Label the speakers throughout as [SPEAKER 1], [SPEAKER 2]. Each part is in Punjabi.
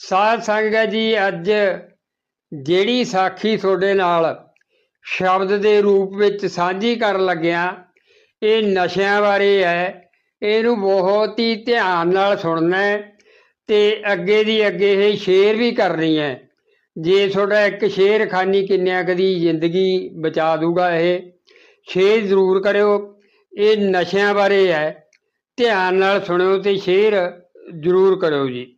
[SPEAKER 1] ਸਾਧ ਸੰਗਤ ਜੀ, ਅੱਜ ਜਿਹੜੀ ਸਾਖੀ ਤੁਹਾਡੇ ਨਾਲ ਸ਼ਬਦ ਦੇ ਰੂਪ ਵਿੱਚ ਸਾਂਝੀ ਕਰਨ ਲੱਗਿਆ, ਇਹ ਨਸ਼ਿਆਂ ਬਾਰੇ ਹੈ, ਇਹਨੂੰ ਬਹੁਤ ਹੀ ਧਿਆਨ ਨਾਲ ਸੁਣਨਾ ਹੈ ਤੇ ਅੱਗੇ ਦੀ ਅੱਗੇ ਇਹ ਸ਼ੇਅਰ ਵੀ ਕਰਨੀ ਹੈ। ਜੇ ਤੁਹਾਡਾ ਇੱਕ ਸ਼ੇਅਰ ਖਾਨੀ ਕਿੰਨਿਆਂ ਕਦੀ ਜ਼ਿੰਦਗੀ ਬਚਾ ਦੂਗਾ ਇਹ, ਸ਼ੇਅਰ ਜ਼ਰੂਰ ਕਰਿਓ। ਇਹ ਨਸ਼ਿਆਂ ਬਾਰੇ ਹੈ, ਧਿਆਨ ਨਾਲ ਸੁਣਿਓ ਤੇ ਸ਼ੇਅਰ ਜ਼ਰੂਰ ਕਰਿਓ ਜੀ।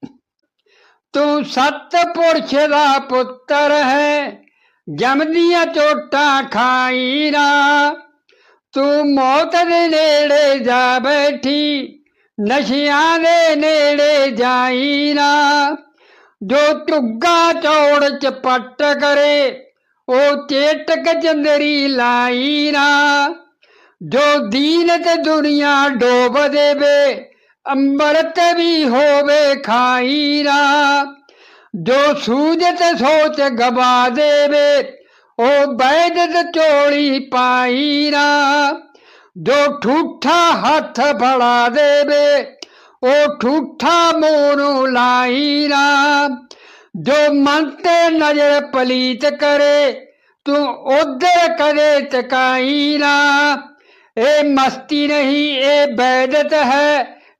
[SPEAKER 1] ਤੂੰ ਸੱਤ ਪੁਰਸ਼ ਦਾ ਪੁੱਤਰ ਹੈ ਜਮਦੀਆਂ ਚੋਟਾਂ ਖਾਈ ਨਾ। ਤੂੰ ਮੌਤ ਦੇ ਨੇੜੇ ਜਾ ਬੈਠੀ, ਨਸ਼ਿਆਂ ਦੇ ਨੇੜੇ ਜਾਈ ਨਾ। ਜੋ ਟੁੱਗਾ ਚੌੜ ਚਪੱਟ ਕਰੇ, ਉਹ ਚੇਟਕ ਚੰਦਰੀ ਲਾਈ ਨਾ। ਜੋ ਦੀਨ ਤੇ ਦੁਨੀਆ ਡੋਬ ਦੇਵੇ ਅੰਮ੍ਰਿਤ ਵੀ ਹੋਵੇ ਖਾਈ ਨਾ ਜੋ ਸੂਝ ਤੇ ਸੋਚ ਗਵਾ ਦੇਵੇ ਉਹ ਬੈਦ ਤੇ ਚੋਲੀ ਪਾਈ ਨਾ ਜੋ ਠੂਠਾ ਹੱਥ ਫੜਾ ਦੇਵੇ ਉਹ ਠੂਠਾ ਮੋਨੂੰ ਲਾਈ ਨਾ ਜੋ ਮਨ ਤੇ ਨਜ਼ਰ ਪਲੀਤ ਕਰੇ ਤੂੰ ਉਧਰ ਕਦੇ ਤਕਾਈ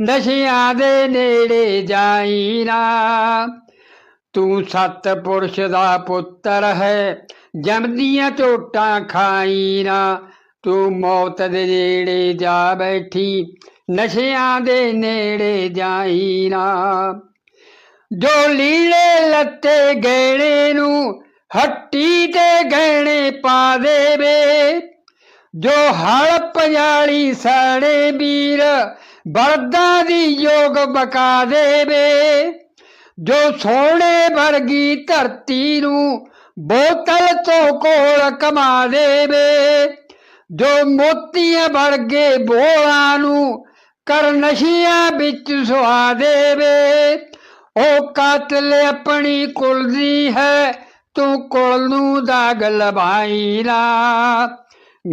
[SPEAKER 1] ਨਸ਼ਿਆਂ ਦੇ ਨੇੜੇ ਜਾਈ ਨਾ। ਤੂੰ ਸਤ ਪੁਰਸ਼ ਦਾ ਪੁੱਤਰ ਹੈ ਜਮਦੀਆਂ ਝੋਟਾਂ ਖਾਈ ਨਾ। ਤੂੰ ਮੌਤ ਦੇ ਨੇੜੇ ਜਾ ਬੈਠੀ, ਨਸ਼ਿਆਂ ਦੇ ਨੇੜੇ ਜਾਈ ਨਾ। ਜੋ ਲੀਲੇ ਲੱਤੇ ਗਹਿਣੇ ਨੂੰ, ਹੱਟੀ ਤੇ ਗਹਿਣੇ ਪਾ ਦੇਵੇ। ਜੋ ਹਲ ਪੰਜਾਲੀ ਸਾੜੇ ਵੀਰ ਬਲਦਾਂ ਦੀ ਯੋਗ ਬਕਾ ਦੇਵੇ, ਜੋ ਸੋਹਣੇ ਵਰਗੀ ਧਰਤੀ ਨੂੰ ਬੋਤਲ ਤੋਂ ਕੋਲ ਕਮਾ ਦੇਵੇ, ਜੋ ਮੋਤੀਆਂ ਵਰਗੇ ਬੋਲਾਂ ਨੂੰ ਕਰ ਨਸ਼ੀਆਂ ਵਿੱਚ ਸੁਆ ਦੇਵੇ। ਉਹ ਕਾਤਲ ਆਪਣੀ ਕੁਲ ਦੀ ਹੈ, ਤੂੰ ਕੁਲ ਨੂੰ ਦਾਗ ਲਵਾਈ ਨਾ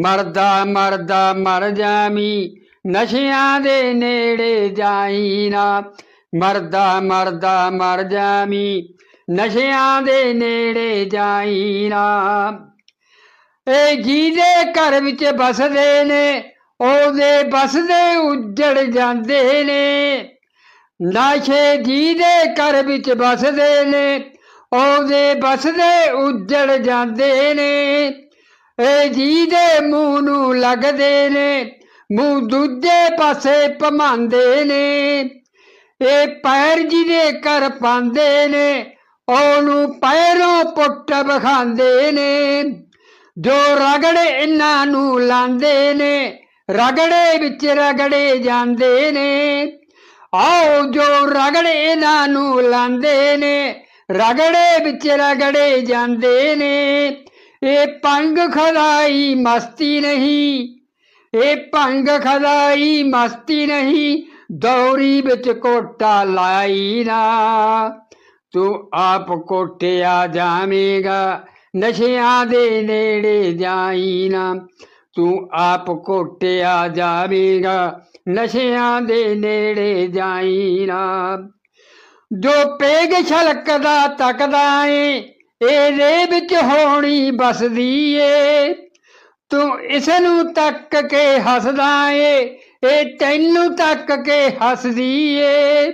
[SPEAKER 1] ਮਰਦਾ ਮਰਦਾ ਮਰ ਜਾਮੀ ਨਸ਼ਿਆਂ ਦੇ ਨੇੜੇ ਜਾਈ ਨਾ। ਮਰਦਾ ਮਰਦਾ, ਮਰ ਜਾਮੀ ਨਸ਼ਿਆਂ ਦੇ ਨੇੜੇ ਜਾਈ ਨਾ। ਇਹ ਜਿਹਦੇ ਘਰ ਵਿੱਚ ਬਸਦੇ ਨੇ, ਉਹਦੇ ਬਸਦੇ ਉੱਜੜ ਜਾਂਦੇ ਨੇ। ਨਸ਼ੇ ਜਿਹਦੇ ਘਰ ਵਿੱਚ ਬਸਦੇ ਨੇ, ਉਹਦੇ ਬਸਦੇ ਉੱਜੜ ਜਾਂਦੇ ਨੇ। ਇਹ ਜਿਹਦੇ ਮੂੰਹ ਨੂੰ ਲੱਗਦੇ ਨੇ ਮੂੰਹ ਦੂਜੇ ਪਾਸੇ ਭਮਾਂਦੇ ਨੇ। ਇਹ ਪੈਰ ਜਿਹਦੇ ਕਰ ਪਾਉਂਦੇ ਨੇ, ਉਹਨੂੰ ਪੈਰੋਂ ਪੁੱਟ ਬਖਾਂਦੇ ਨੇ। ਜੋ ਰਗੜੇ ਇਹਨਾਂ ਨੂੰ ਲਾਂਦੇ ਨੇ, ਰਗੜੇ ਵਿੱਚ ਰਗੜੇ ਜਾਂਦੇ ਨੇ। ਆਓ ਜੋ ਰਗੜੇ ਇਹਨਾਂ ਨੂੰ ਲਾਂਦੇ ਨੇ, ਰਗੜੇ ਵਿੱਚ ਰਗੜੇ ਜਾਂਦੇ ਨੇ। ਇਹ ਪੰਗ ਖਦਾਈ ਮਸਤੀ ਨਹੀਂ ਇਹ ਭੰਗ ਖਦਾਈ ਮਸਤੀ ਨਹੀਂ, ਦੌਰੀ ਵਿੱਚ ਕੋਟਾ ਲਾਈ ਨਾ। ਤੂੰ ਆਪ ਕੋਟਿਆ ਜਾਵੇਂਗਾ, ਨਸ਼ਿਆਂ ਦੇ ਨੇੜੇ ਜਾਈ ਨਾ। ਤੂੰ ਆਪ ਕੋਟਿਆ ਜਾਵੇਂਗਾ, ਨਸ਼ਿਆਂ ਦੇ ਨੇੜੇ ਜਾਈ ਨਾ। ਜੋ ਪੇਗ ਛਲਕਦਾ ਤੱਕਦਾ ਏ, ਇਹਦੇ ਵਿੱਚ ਹੋਣੀ ਬਸਦੀ ਏ। ਤੂੰ ਇਸ ਨੂੰ ਤੱਕ ਕੇ ਹੱਸਦਾ ਏ, ਇਹ ਤੈਨੂੰ ਤੱਕ ਕੇ ਹੱਸਦੀ ਏ।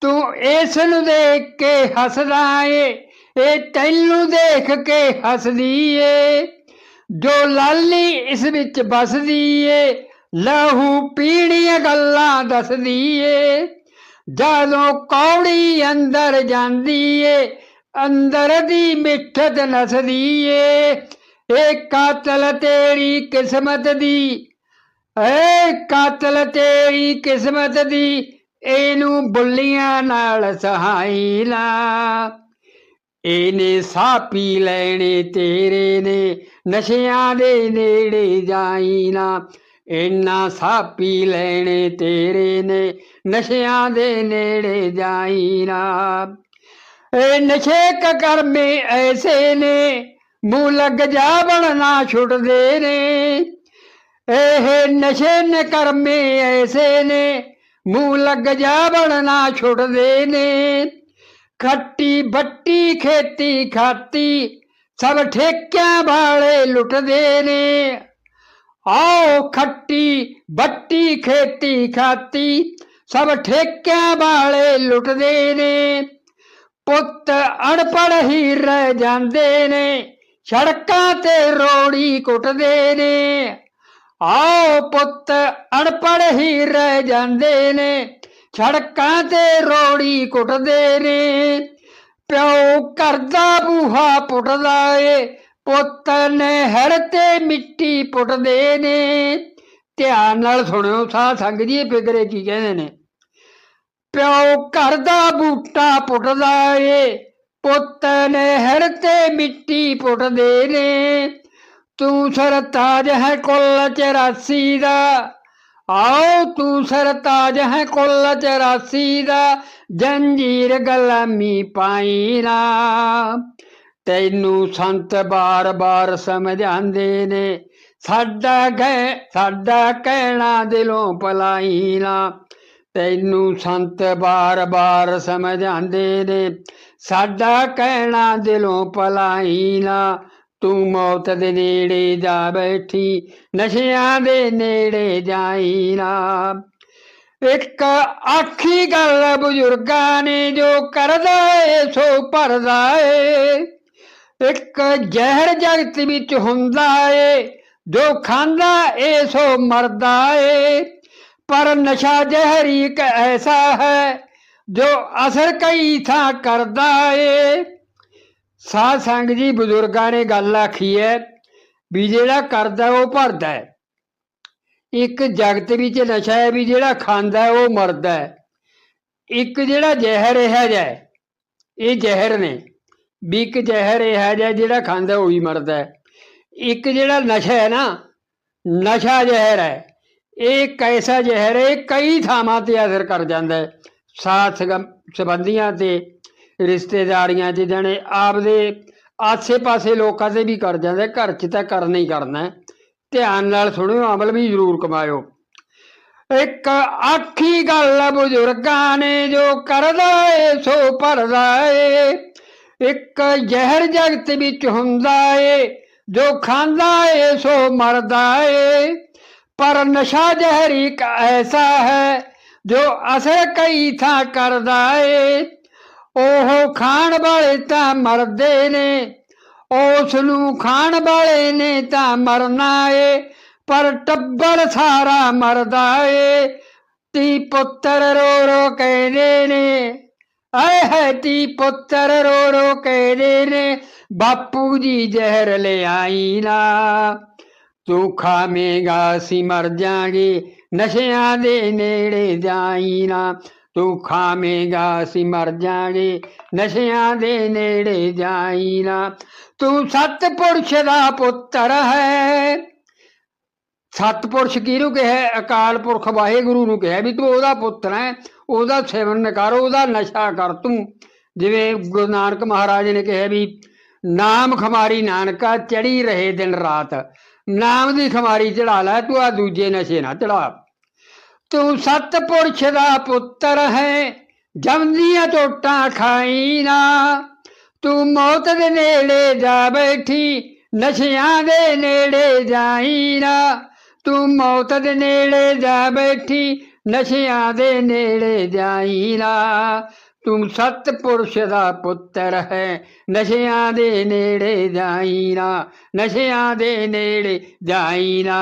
[SPEAKER 1] ਤੂੰ ਇਸ ਨੂੰ ਦੇਖ ਕੇ ਹੱਸਦਾ ਏ, ਇਹ ਤੈਨੂੰ ਦੇਖ ਕੇ ਹੱਸਦੀ ਏ। ਜੋ ਲਾਲੀ ਇਸ ਵਿੱਚ ਬਸਦੀ ਏ, ਲਹੂ ਪੀੜੀਆਂ ਗੱਲਾਂ ਦੱਸਦੀ ਏ। ਜਦੋਂ ਕੌੜੀ ਅੰਦਰ ਜਾਂਦੀ ਏ, ਅੰਦਰ ਦੀ ਮਿੱਠਤ ਨਸਦੀ ਏ। ਏ ਕਾਤਲ ਤੇਰੀ ਕਿਸਮਤ ਦੀ, ਏ ਕਾਤਲ ਤੇਰੀ ਕਿਸਮਤ ਦੀ, ਇਹਨੂੰ ਬੁੱਲੀਆਂ ਨਾਲ ਸਹਾਈ ਲਾ। ਇਹਨੇ ਸਾਹ ਪੀ ਲੈਣੇ ਤੇਰੇ ਨੇ, ਨਸ਼ਿਆਂ ਦੇ ਨੇੜੇ ਜਾਈ ਨਾ। ਇੰਨਾ ਸਾਹ ਪੀ ਲੈਣੇ ਤੇਰੇ ਨੇ, ਨਸ਼ਿਆਂ ਦੇ ਨੇੜੇ ਜਾਈ ਨਾ। ਇਹ ਨਸ਼ੇ ਕ ਕਰਮੇ ਐਸੇ ਨੇ ਮੂੰਹ ਲੱਗ ਜਾ ਬਣਨਾ ਛੁੱਟਦੇ ਨੇ। ਇਹ ਨਸ਼ੇ ਨੇ ਕਰਮੇ ਐਸੇ ਨੇ, ਮੂੰਹ ਲੱਗ ਜਾ ਬਣਨਾ ਛੁੱਟਦੇ ਨੇ। ਖੱਟੀ ਬੱਟੀ ਖੇਤੀ ਖਾਤੀ, ਸਭ ਠੇਕਿਆਂ ਵਾਲੇ ਲੁੱਟਦੇ ਨੇ। ਆਓ ਖੱਟੀ ਬੱਟੀ ਖੇਤੀ ਖਾਤੀ, ਸਭ ਠੇਕਿਆਂ ਵਾਲੇ ਲੁੱਟਦੇ ਨੇ। ਪੁੱਤ ਅਣਪੜ੍ਹ ਹੀ ਰਹਿ ਜਾਂਦੇ ਨੇ। ਸੜਕਾਂ ਤੇ ਰੋੜੀ ਕੁੱਟਦੇ ਨੇ। ਆਓ ਪੁੱਤ ਅਣਪੜ੍ਹ ਹੀ ਰਹਿ ਜਾਂਦੇ ਨੇ। ਸੜਕਾਂ ਤੇ ਰੋੜੀ ਕੁੱਟਦੇ ਨੇ। ਪਿਓ ਕਰਦਾ ਬੂਹਾ ਪੁੱਟਦਾ ਏ। ਪੁੱਤ ਨਹਿਰ ਤੇ ਮਿੱਟੀ ਪੁੱਟਦੇ ਨੇ। ਧਿਆਨ ਨਾਲ ਸੁਣਿਓ ਸਾਹ ਸੰਗ ਜੀ, ਇਹ ਫਿਕਰੇ ਕੀ ਕਹਿੰਦੇ ਨੇ। ਪਿਓ ਘਰ ਦਾ ਬੂਟਾ ਪੁੱਟਦਾ ਏ। ਪੁੱਤ ਨਹਿਰ ਤੇ ਮਿੱਟੀ ਪੁੱਟਦੇ ਨੇ। ਤੂੰ ਸਰਤਾਜ ਹੈ ਕੁੱਲ 84 ਦਾ। ਆਓ ਤੂੰ ਸਰਤਾਜ ਹੈ ਕੁੱਲ 84 ਦਾ। ਜੰਜੀਰ ਗਲਾਮੀ ਪਾਈ ਨਾ। ਤੈਨੂੰ ਸੰਤ ਬਾਰ-ਬਾਰ ਸਮਝਾਉਂਦੇ ਨੇ। ਸਾਡਾ ਗਏ ਸਾਡਾ ਕਹਿਣਾ ਦਿਲੋਂ ਭਲਾਈ ਨਾ। ਤੈਨੂੰ ਸੰਤ ਬਾਰ-ਬਾਰ ਸਮਝਾਉਂਦੇ ਨੇ। ਸਾਡਾ ਕਹਿਣਾ ਦਿਲੋਂ ਭਲਾਈ ਨਾ, ਤੂੰ ਮੌਤ ਦੇ ਨੇੜੇ ਜਾ ਬੈਠੀ, ਨਸ਼ਿਆਂ ਦੇ ਨੇੜੇ ਜਾਈ ਨਾ। ਇੱਕ ਆਖੀ ਗੱਲ ਬਜ਼ੁਰਗਾਂ ਨੇ ਜੋ ਕਰਦਾ ਏ, ਸੋ ਭਰਦਾ ਏ। ਇੱਕ ਜ਼ਹਿਰ ਜਗਤ ਵਿੱਚ ਹੁੰਦਾ ਏ, ਜੋ ਖਾਂਦਾ ਏ, ਸੋ ਮਰਦਾ ਏ। ਪਰ ਨਸ਼ਾ ਜ਼ਹਿਰੀ ਇੱਕ ਐਸਾ ਹੈ ਜੋ ਅਸਰ ਕਈ ਥਾਂ ਕਰਦਾ ਏ। ਸਾਧ ਸੰਗ ਜੀ ਬਜ਼ੁਰਗਾਂ ਨੇ ਗੱਲ ਆਖੀ ਹੈ ਵੀ ਜਿਹੜਾ ਕਰਦਾ ਉਹ ਭਰਦਾ ਹੈ। ਇੱਕ ਜਗਤ ਵਿੱਚ ਨਸ਼ਾ ਹੈ ਵੀ ਜਿਹੜਾ ਖਾਂਦਾ ਉਹ ਮਰਦਾ ਹੈ। ਇੱਕ ਜਿਹੜਾ ਜ਼ਹਿਰ ਇਹ ਹੈ, ਇਹ ਜ਼ਹਿਰ ਨੇ। ਵੀ ਇੱਕ ਜ਼ਹਿਰ ਇਹ ਹੈ ਜਿਹੜਾ ਖਾਂਦਾ ਉਹ ਹੀ ਮਰਦਾ ਹੈ। ਇੱਕ ਜਿਹੜਾ ਨਸ਼ਾ ਹੈ ਨਾ, ਨਸ਼ਾ ਜ਼ਹਿਰ ਹੈ। ਇਹ ਇੱਕ ਜ਼ਹਿਰ ਹੈ ਕਈ ਥਾਵਾਂ ਤੇ ਅਸਰ ਕਰ ਜਾਂਦਾ ਹੈ। ਸਾਥ ਸਗੰ- ਤੇ ਰਿਸ਼ਤੇਦਾਰੀਆਂ 'ਚ ਜਾਣੇ ਆਪਦੇ ਆਸੇ-ਪਾਸੇ ਲੋਕਾਂ ਤੇ ਵੀ ਕਰ ਜਾਂਦਾ, ਘਰ 'ਚ ਤਾਂ ਕਰਨਾ ਹੀ ਕਰਨਾ। ਧਿਆਨ ਨਾਲ ਸੁਣਿਓ ਅਮਲ ਵੀ ਜ਼ਰੂਰ ਕਮਾਇਓ। ਇੱਕ ਆਖੀ ਗੱਲ ਬਜ਼ੁਰਗਾਂ ਨੇ, ਜੋ ਕਰਦਾ ਏ, ਸੋ ਭਰਦਾ ਏ। ਇੱਕ ਜ਼ਹਿਰ ਜਗਤ ਵਿੱਚ ਹੁੰਦਾ ਏ, ਜੋ ਖਾਂਦਾ ਏ, ਸੋ ਮਰਦਾ ਏ। ਪਰ ਨਸ਼ਾ ਜ਼ਹਿਰ ਇੱਕ ਐਸਾ ਹੈ ਜੋ ਅਸਰ ਕਈ ਥਾਂ ਕਰਦਾ ਏ, ਉਹ ਖਾਣ ਵਾਲੇ ਤਾਂ ਮਰਦੇ ਨੇ ਉਸ ਨੂੰ ਖਾਣ ਵਾਲੇ ਨੇ ਤਾਂ ਮਰਨਾ ਏ, ਪਰ ਟੱਬਰ ਸਾਰਾ ਮਰਦਾ ਏ ਤੀ ਪੁੱਤਰ ਰੋ ਰੋ ਕਹਿੰਦੇ ਨੇ, ਆਏ ਹੈ ਤੀ ਪੁੱਤਰ ਰੋ ਰੋ ਕਹਿੰਦੇ ਨੇ, ਬਾਪੂ ਜੀ ਜ਼ਹਿਰ ਲੈ ਆਈ ਨਾ, ਤੂੰ ਖਾਵੇਂਗਾ ਅਸੀਂ ਮਰ ਜਾਾਂਗੇ ਨਸ਼ਿਆਂ ਦੇ ਨੇੜੇ ਜਾਈ ਨਾ ਤੂੰ ਖਾਵੇਂਗਾ ਅਸੀਂ ਮਰ ਜਾਾਂਗੇ। ਨਸ਼ਿਆਂ ਦੇ ਨੇੜੇ ਜਾਈ ਨਾ, ਤੂੰ ਸਤਪੁਰਸ਼ ਦਾ ਪੁੱਤਰ ਹੈ। ਸਤਪੁਰਸ਼ ਕਿਹਨੂੰ ਕਿਹਾ? ਅਕਾਲ ਪੁਰਖ ਵਾਹਿਗੁਰੂ ਨੂੰ ਕਿਹਾ ਵੀ ਤੂੰ ਉਹਦਾ ਪੁੱਤਰ ਹੈ, ਉਹਦਾ ਸੇਵਨ ਕਰ, ਉਹਦਾ ਨਸ਼ਾ ਕਰ ਤੂੰ। ਜਿਵੇਂ ਗੁਰੂ ਨਾਨਕ ਮਹਾਰਾਜ ਨੇ ਕਿਹਾ ਵੀ, ਨਾਮ ਖਮਾਰੀ ਨਾਨਕਾ ਚੜੀ ਰਹੇ ਦਿਨ ਰਾਤ। ਨਾਮ ਦੀ ਖਮਾਰੀ ਚੜਾ ਲੈ, ਤੂੰ ਆ ਦੂਜੇ ਨਸ਼ੇ ਨਾ ਚੜਾ। ਤੂੰ ਸਤਪੁਰਸ਼ ਦਾ ਪੁੱਤਰ ਹੈ, ਜਮਦੀਆਂ ਟੋਟਾਂ ਖਾਈ ਨਾ। ਤੂੰ ਮੌਤ ਦੇ ਨੇੜੇ ਜਾ ਬੈਠੀ, ਨਸ਼ਿਆਂ ਦੇ ਨੇੜੇ ਜਾਈ ਨਾ। ਤੂੰ ਮੌਤ ਦੇ ਨੇੜੇ ਜਾ ਬੈਠੀ, ਨਸ਼ਿਆਂ ਦੇ ਨੇੜੇ ਜਾਈ ਨਾ। ਤੂੰ ਸਤਪੁਰਸ਼ ਦਾ ਪੁੱਤਰ ਹੈ। ਨਸ਼ਿਆਂ ਦੇ ਨੇੜੇ ਜਾਈ ਨਾ, ਨਸ਼ਿਆਂ ਦੇ ਨੇੜੇ ਜਾਈ ਨਾ।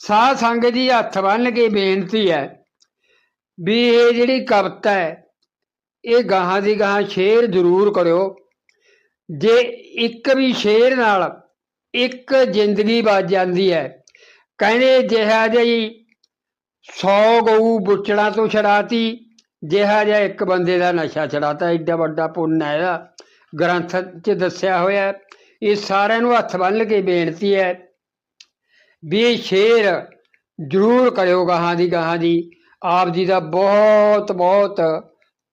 [SPEAKER 1] ਸਾਧ ਸੰਗਤ ਜੀ ਹੱਥ ਬੰਨ ਕੇ ਬੇਨਤੀ ਹੈ ਵੀ ਇਹ ਜਿਹੜੀ ਕਵਿਤਾ ਹੈ, ਇਹ ਗਾਹਾਂ ਦੀ ਗਾਹਾਂ ਸ਼ੇਰ ਜ਼ਰੂਰ ਕਰਿਓ। ਜੇ ਇੱਕ ਵੀ ਸ਼ੇਰ ਨਾਲ ਇੱਕ ਜ਼ਿੰਦਗੀ ਬਚ ਜਾਂਦੀ ਹੈ, ਕਹਿੰਦੇ ਜਿਹਾ ਜਿਹੀ 100 ਗਊ ਬੁੱਚੜਾ ਤੋਂ ਛੜਾਤੀ, ਜਿਹਾ ਜਿਹਾ ਇੱਕ ਬੰਦੇ ਦਾ ਨਸ਼ਾ ਛੜਾਤਾ ਐਡਾ ਵੱਡਾ ਪੁੰਨ ਹੈ ਇਹਦਾ ਗ੍ਰੰਥ 'ਚ ਦੱਸਿਆ ਹੋਇਆ ਇਹ ਸਾਰਿਆਂ ਨੂੰ ਹੱਥ ਬੰਨ੍ਹ ਕੇ ਬੇਨਤੀ ਹੈ ਵੀ ਇਹ ਸ਼ੇਰ ਜ਼ਰੂਰ ਕਰਿਓ ਗਾਹਾਂ ਦੀ ਗਾਹਾਂ ਦੀ। ਆਪ ਜੀ ਦਾ ਬਹੁਤ ਬਹੁਤ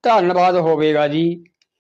[SPEAKER 1] ਧੰਨਵਾਦ ਹੋਵੇਗਾ ਜੀ।